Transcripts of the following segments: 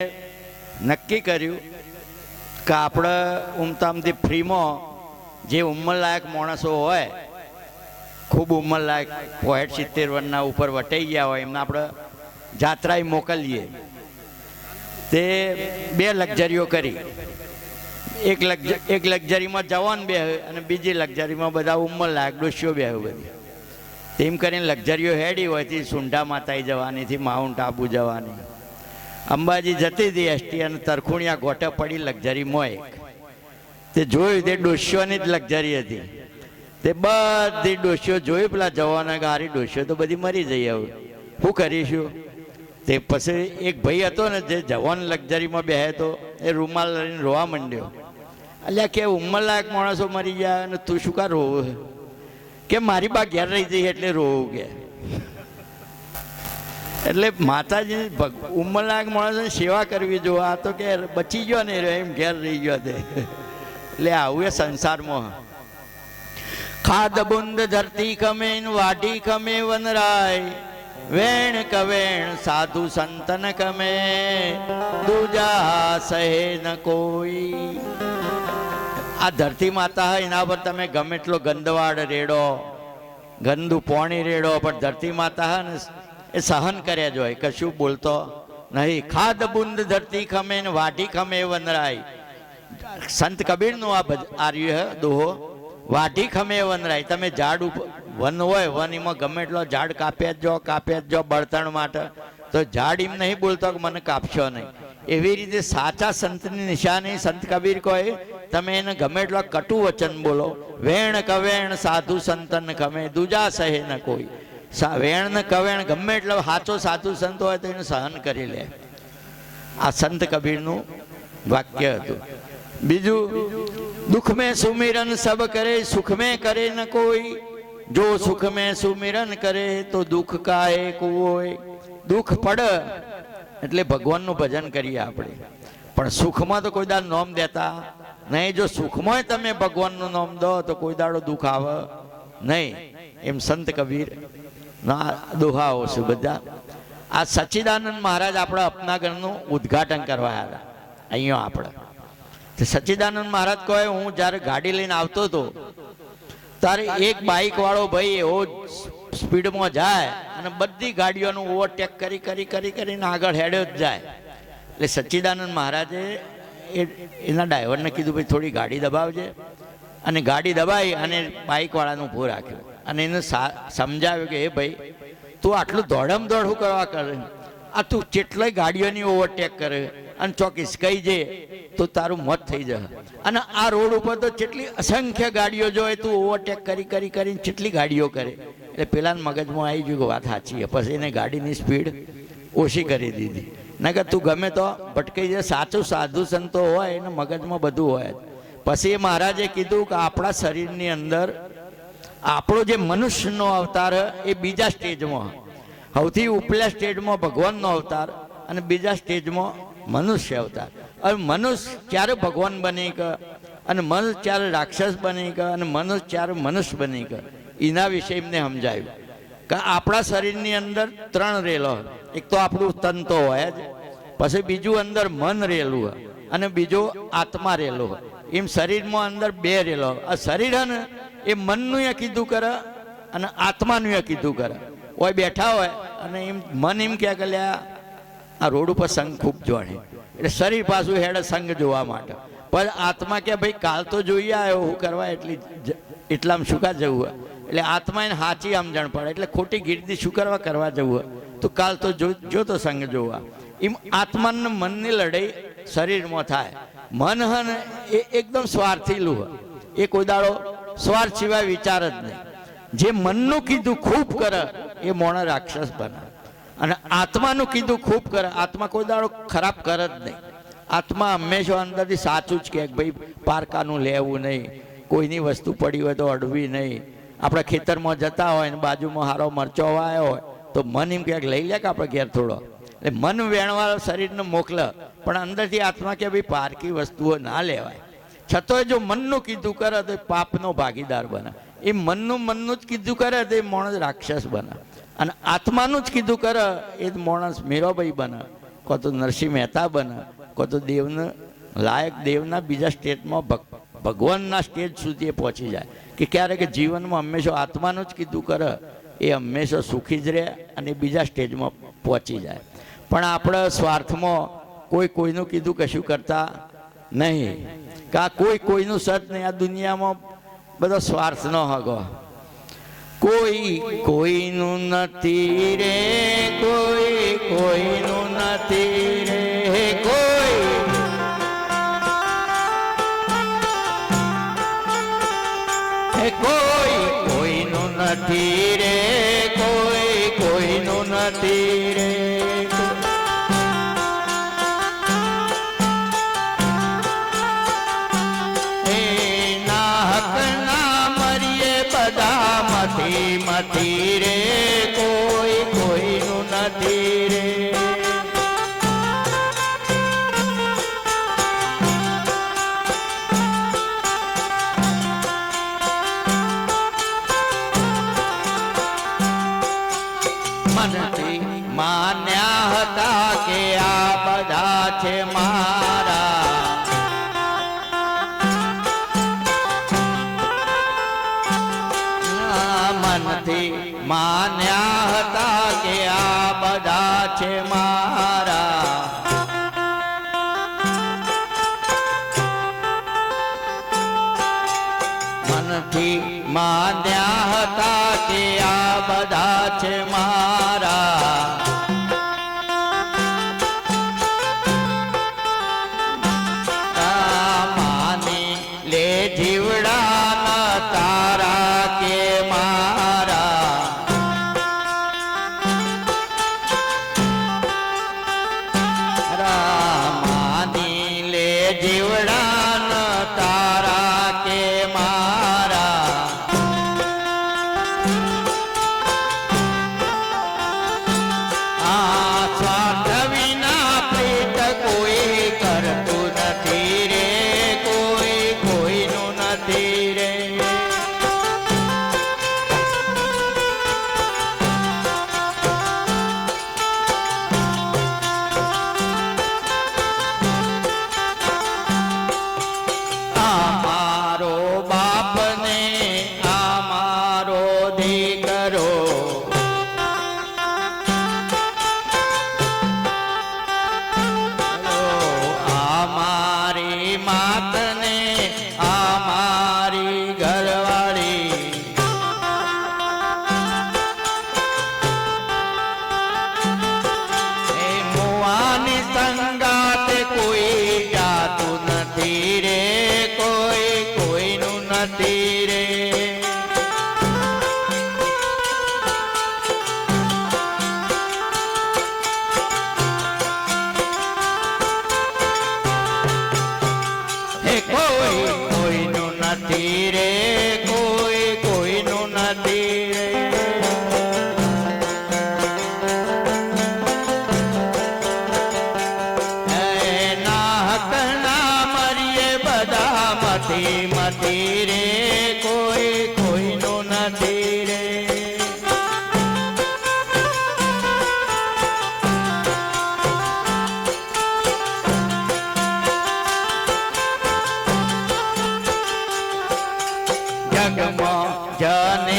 નક્કી કર્યું કે આપણે ઉમતામથી ફ્રીમાં જે ઉંમરલાયક માણસો હોય, ખૂબ ઉંમરલાયક પોઈટ સિત્તેર વર્ષના ઉપર વટાઈ ગયા હોય, એમને આપણે જાત્રાએ મોકલીએ. તે બે લક્ઝરીઓ કરી. એક લક્ઝ, એક લક્ઝરીમાં જવાન બે અને બીજી લક્ઝરીમાં બધા ઉંમરલાયક ડોશીઓ બે બધી. તેમ કરીને લક્ઝરીઓ હેડી હોયથી સુંઢા માતાઈ જવાની થી માઉન્ટ આબુ જવાની. અંબાજી જતી હતી એસટી અને તરખુણિયા ગોટે પડી લક્ઝરી મોય તે જોયું તે ડોશીઓની જ લક્ઝરી હતી. તે બધી ડોશીઓ જોઈ પેલા જવાના ગારી ડોશીઓ તો બધી મરી જઈ હવે શું કરીશું? તે પછી એક ભાઈ હતો ને જે જવાન લક્ઝરીમાં બેહે તો એ રૂમાલ લઈને રોવા માંડ્યો. એટલે કે ઉંમરલાયક માણસો મરી ગયા અને તું શું કા રોવું? કે મારી બા ઘેર રહી જઈ એટલે રોવું કે? એટલે માતાજી ઉંમરલાયક માણસોની સેવા કરવી જો, આ તો કે બચી ગયો ને એમ ઘેર રહી ગયો તે. એટલે આવું એ સંસારમાં. ખાદ બુંદ ધરતી કમે વાઢી કમે વનરાય. વેણ કવેણ, સાધુ સંતન કમે. દુજા સહે ન કોઈ. આ ધરતી માતા એના પર તમે ગમે એટલો ગંદવાડ રેડો. ગંદુ પોણી રેડો, પણ ધરતી માતા ને એ સહન કર્યા જ હોય, કશું બોલતો નહીં. ખાદ બુંદ ધરતી ખમે ને વાઢી ખમે વનરાય. સંત કબીરનું આ આર્ય દોહો. વાઢી ખમે વનરાય. તમે ઝાડ ઉપર વન હોય, વન એમાં ગમે એટલો ઝાડ કાપ્યા જ જો, કાપ્યા જ જો બળતણ માટે. તો ઝાડ એમ નહીં બોલતો કે મને કાપશો નહીં. એવી રીતે સાચા સંતની નિશાની સંત કબીર કહે તમે એને ગમે એટલો કટુ વચન બોલો. વેણ કવેણ સાધુ સંતન ખમે, દુજા સહે ન કોઈ. વેણ ને કવેણ ગમે એટલો સાચો સાધુ સંત હોય તો એને સહન કરી લે. આ સંત કબીરનું વાક્ય હતું. બીજું દુઃખ મેં સુમિરન સબ કરે સુખ મેં કરે ન કોઈ. જો સુખ મેં સુમિરન કરે તો દુઃખ કાએ કોઈ દુઃખ પડ એટલે ભગવાનનું ભજન કરીએ આપણે. પણ સુખમાં તો કોઈ દાડો નોમ દેતા નહીં. જો સુખમાં તમે ભગવાનનું નામ દો તો કોઈ દાડો દુઃખ આવે નહીં. એમ સંત કબીર ના, દોહાઓ છે બધા. આ સચ્ચિદાનંદ મહારાજ આપણા અપનાગરનું ઉદ્ઘાટન કરવા આવ્યા હતા. અહીંયા આપણે. સચ્ચિદાનંદ મહારાજ કહે, હું જ્યારે ગાડી લઈને આવતો હતો, ત્યારે એક બાઇક વાળો ભાઈ એવો સ્પીડમાં જાય અને બધી ગાડીઓનું ઓવરટેક કરી કરી કરી, કરીને આગળ હેડ્યો જ જાય. એટલે સચ્ચિદાનંદ મહારાજે એ એના ડ્રાઈવરને કીધું, ભાઈ, થોડી ગાડી દબાવજે. અને ગાડી દબાવી અને બાઇકવાળાનું ઊભું રાખ્યું. અને એને સમજાવ્યું કે, એ ભાઈ, તું આટલું દોડમ દોડું કરવા કરે. આ તું કેટલાય ગાડીઓની ઓવરટેક કરે. અને ચોકીસ કઈ જે, તો તારું મોત થઈ જશે. અને આ રોડ ઉપર તો કેટલી અસંખ્ય ગાડીઓ જો તું ઓવરટેક કરી કરી, કરીને કેટલી ગાડીઓ કરે. એટલે પેલાના મગજમાં આવી ગયું કે, વાત સાચી છે. પછી એને ગાડીની સ્પીડ ઓછી કરી દીધી. નકર તું ગમે તો ભટકાઈ જાય. સાચું સાધુ સંતો હોય, એને મગજમાં બધું હોય. પછી એ મહારાજે કીધું કે, આપણા શરીરની અંદર આપણો જે મનુષ્યનો અવતાર એ બીજા સ્ટેજમાં. સૌથી ઉપલા સ્ટેજમાં ભગવાનનો અવતાર અને બીજા સ્ટેજમાં મનુષ્ય અવતાર. હવે મનુષ્ય ક્યારે ભગવાન બની કે? અને મનુષ્ય ક્યારે રાક્ષસ બની કે? અને મનુષ્ય ક્યારે મનુષ્ય બની કે? એના વિશે એમને સમજાયું. કે આપણા શરીરની અંદર ત્રણ રેલો એક તો આપણું તન તો હોય જ, પછી બીજું અંદર મન રેલું હોય અને બીજું આત્મા રેલું હોય. એમ શરીરમાં અંદર બે રેલો આ શરીર અને એ મનનું એ કીધું કરે અને આત્માનું એ કીધું કરે. હોય બેઠા હોય અને એમ મન એમ કહે કે આ રોડ ઉપર સંઘ ખૂબ જોડે. એટલે શરીર પાછું હેડે સંઘ જોવા માટે. પણ આત્મા કે ભાઈ કાલ તો જોઈએ આવ્યો હું કરવા એટલી એટલામાં શું કા જવું હોય? એટલે આત્મા એને સાચી સમજણ પડે. એટલે ખોટી ગીર્દી શું કરવા કરવા જવું હોય? તો કાલ તો જો તો સંઘ જોવા. એમ આત્માને મનની લડાઈ શરીરમાં થાય. મન હન એ એકદમ સ્વાર્થીલું એ કોઈ દાડો સ્વાર્થ સિવાય વિચાર જ નહીં. જે મનનું કીધું ખૂબ કરે, એ મોણ રાક્ષસ બને. અને આત્માનું કીધું ખૂબ કરે, આત્મા કોઈ દાડો ખરાબ કરે જ નહીં. આત્મા હંમેશા અંદરથી સાચું જ કે ભાઈ, પારકાનું લેવું નહીં. કોઈની વસ્તુ પડી હોય તો અડવી નહીં. આપણે ખેતરમાં જતા હોય ને બાજુમાં હારો મરચો વાયો હોય, તો મન એમ ક્યાંક લઈ લે કે આપણે ઘેર થોડો? એટલે મન વેણવાળો શરીરને મોકલે, પણ અંદરથી આત્મા કે ભાઈ પારકી વસ્તુઓ ના લેવાય. છતાંય જો મનનું કીધું કરે તો એ પાપનો ભાગીદાર બને. એ મનનું મનનું જ કીધું કરે તો એ માણસ રાક્ષસ બને. અને આત્માનું જ કીધું કરે એ જ માણસ મીરાબાઈ બને. કો તો નરસિંહ મહેતા બને કો તો દેવને લાયક દેવના બીજા સ્ટેટમાં ભગ- ભગવાનના સ્ટેજ સુધી એ પહોંચી જાય. કે ક્યારેક જીવનમાં હંમેશા આત્માનું જ કીધું કરે, એ હંમેશા સુખી જ રહે અને બીજા સ્ટેજમાં પહોંચી જાય. પણ આપણે સ્વાર્થમાં કોઈ કોઈનું કીધું કશું કરતા નહીં. કા કોઈ કોઈનું સત નહીં, આ દુનિયામાં બધો સ્વાર્થ ન હગો. કોઈ કોઈનું નથી રે, કોઈ કોઈનું નથી રે, કોઈ કોઈ કોઈનું નથી રે. કોઈનું કોઈનું জানে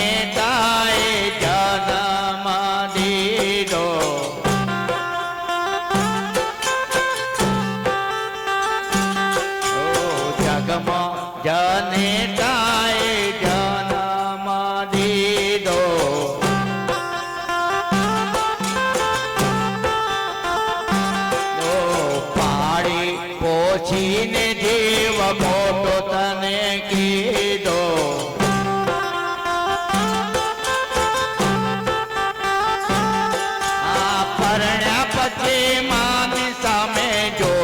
આ પરણ્યા પછી માની સામે જોતો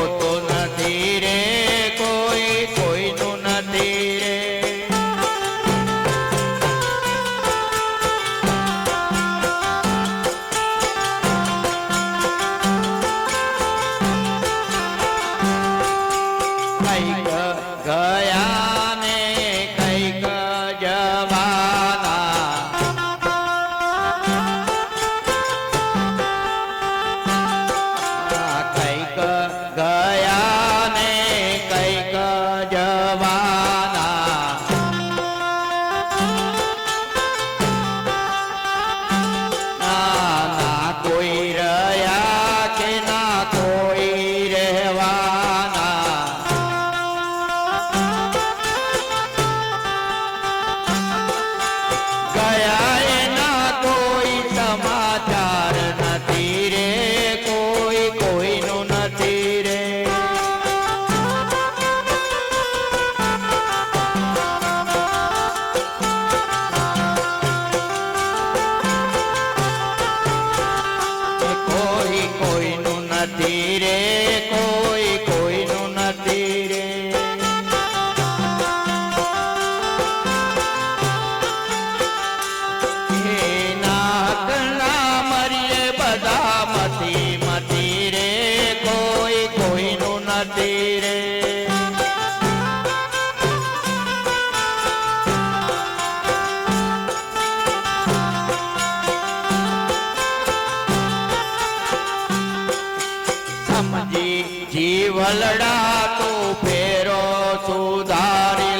સમજી જીવલડા તો ફેરો સુધારી.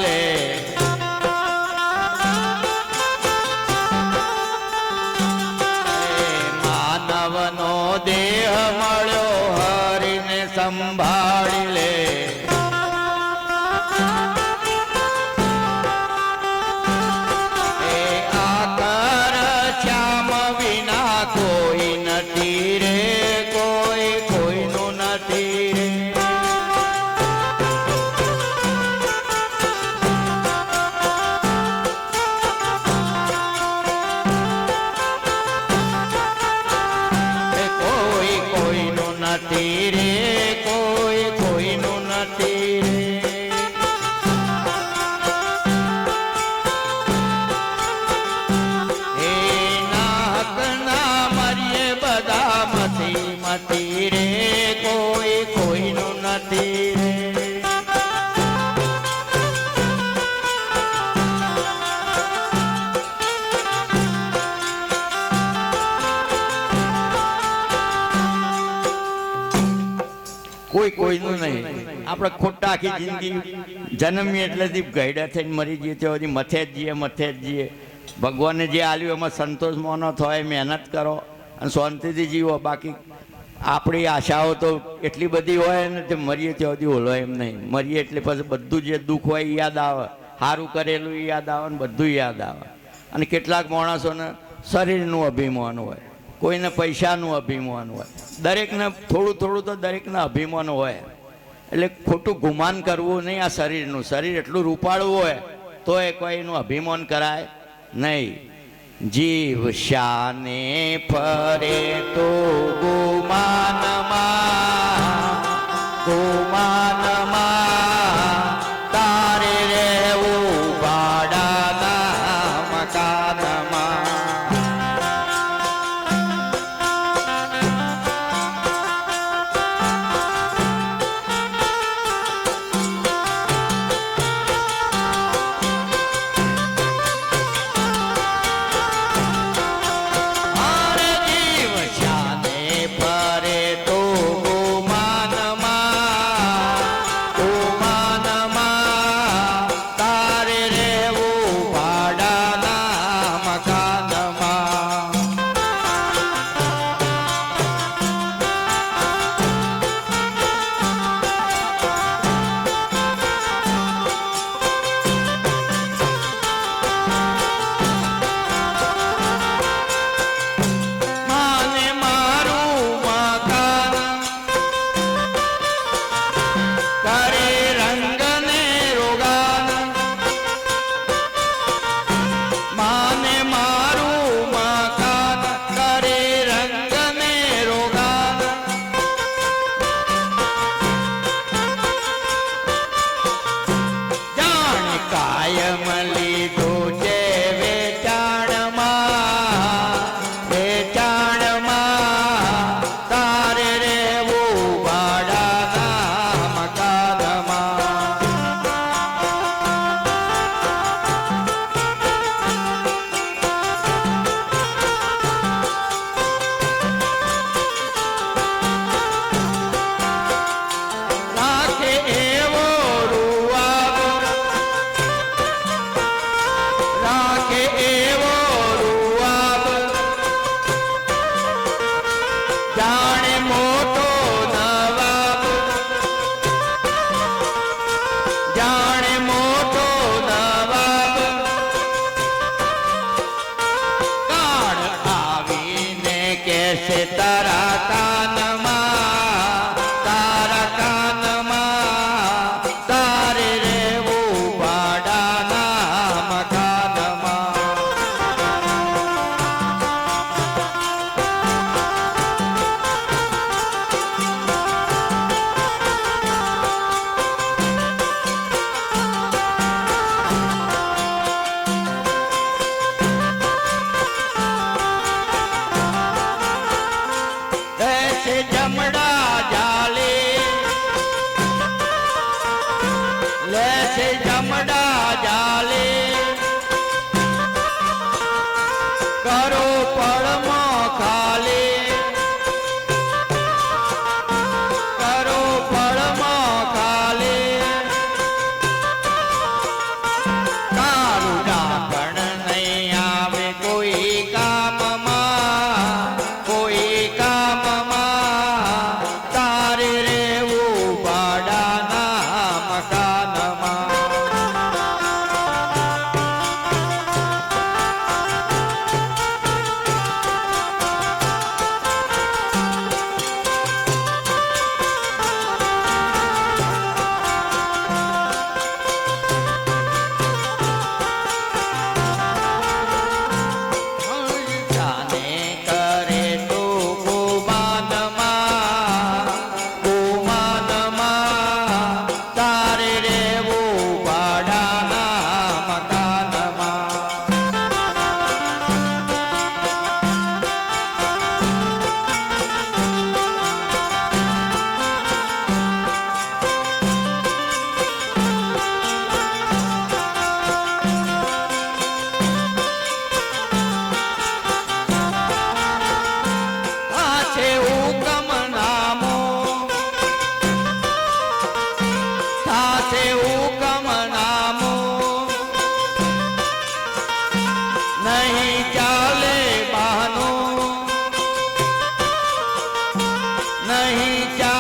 કોઈ કોઈનું નહીં. આપણે ખોટા આખી જિંદગી જન્મીએ એટલેથી ગયડા થઈને મરી જઈએ ત્યાં સુધી મથે જ જઈએ મથે જ જઈએ. ભગવાને જે આલ્યું એમાં સંતોષ મોનો થાય મહેનત કરો અને શાંતિથી જીવો. બાકી આપણી આશાઓ તો એટલી બધી હોય ને તે મરીએ ત્યાં સુધી ઓલો એમ નહીં. મરીએ એટલે પછી બધું જે દુઃખ હોય એ યાદ આવે. સારું કરેલું એ યાદ આવે ને બધું યાદ આવે. અને કેટલાક માણસોને શરીરનું અભિમાન હોય. કોઈને પૈસાનું અભિમાન હોય. દરેકને થોડું થોડું તો દરેકને અભિમાન હોય. એટલે ખોટું ગુમાન કરવું નહીં આ શરીરનું. શરીર એટલું રૂપાળવું હોય તો એ કોઈનું અભિમાન કરાય નહીં. જીવ શાને ફરે તો ગુમાનમાં ગુમાનમાં से जमड़ा Maria.